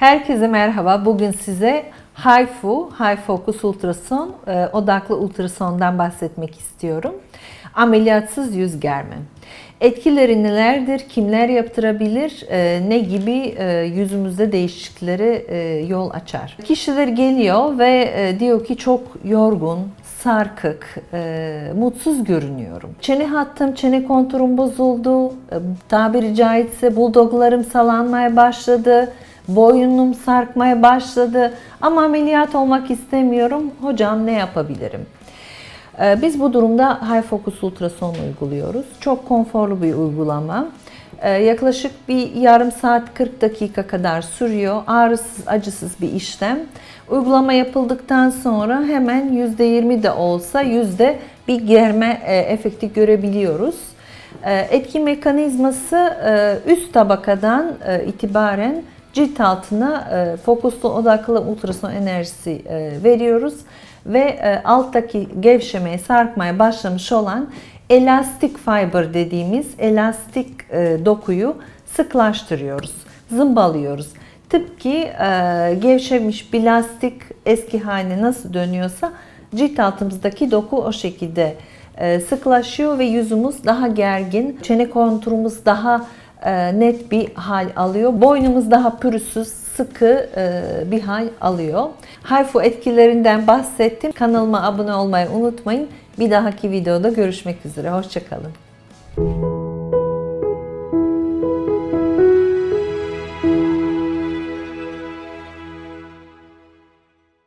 Herkese merhaba. Bugün size HIFU, High Focus Ultrason, e, odaklı ultrasondan bahsetmek istiyorum. Ameliyatsız yüz germe. Etkileri nelerdir, kimler yaptırabilir, e, ne gibi e, yüzümüzde değişikliklere e, yol açar? Kişiler geliyor ve diyor ki çok yorgun, sarkık, e, mutsuz görünüyorum. Çene hattım, çene konturum bozuldu. E, tabiri caizse buldoglarım salanmaya başladı. Boynum sarkmaya başladı. Ama ameliyat olmak istemiyorum. Hocam ne yapabilirim? E, Biz bu durumda high focus ultrason uyguluyoruz. Çok konforlu bir uygulama. E, Yaklaşık bir yarım saat 40 dakika kadar sürüyor. Ağrısız, acısız bir işlem. Uygulama yapıldıktan sonra hemen %20 de olsa yüzde bir germe e, efekti görebiliyoruz. E, Etki mekanizması e, üst tabakadan e, itibaren cilt altına e, fokuslu odaklı ultrason enerjisi e, veriyoruz ve e, alttaki gevşemeye, sarkmaya başlamış olan elastik fiber dediğimiz elastik e, dokuyu sıklaştırıyoruz, zımbalıyoruz. Tıpkı e, gevşemiş bir lastik eski haline nasıl dönüyorsa cilt altımızdaki doku o şekilde e, sıklaşıyor ve yüzümüz daha gergin, çene konturumuz daha net bir hal alıyor. Boynumuz daha pürüzsüz, sıkı e, bir hal alıyor. HIFU etkilerinden bahsettim. Kanalıma abone olmayı unutmayın. Bir dahaki videoda görüşmek üzere. Hoşçakalın.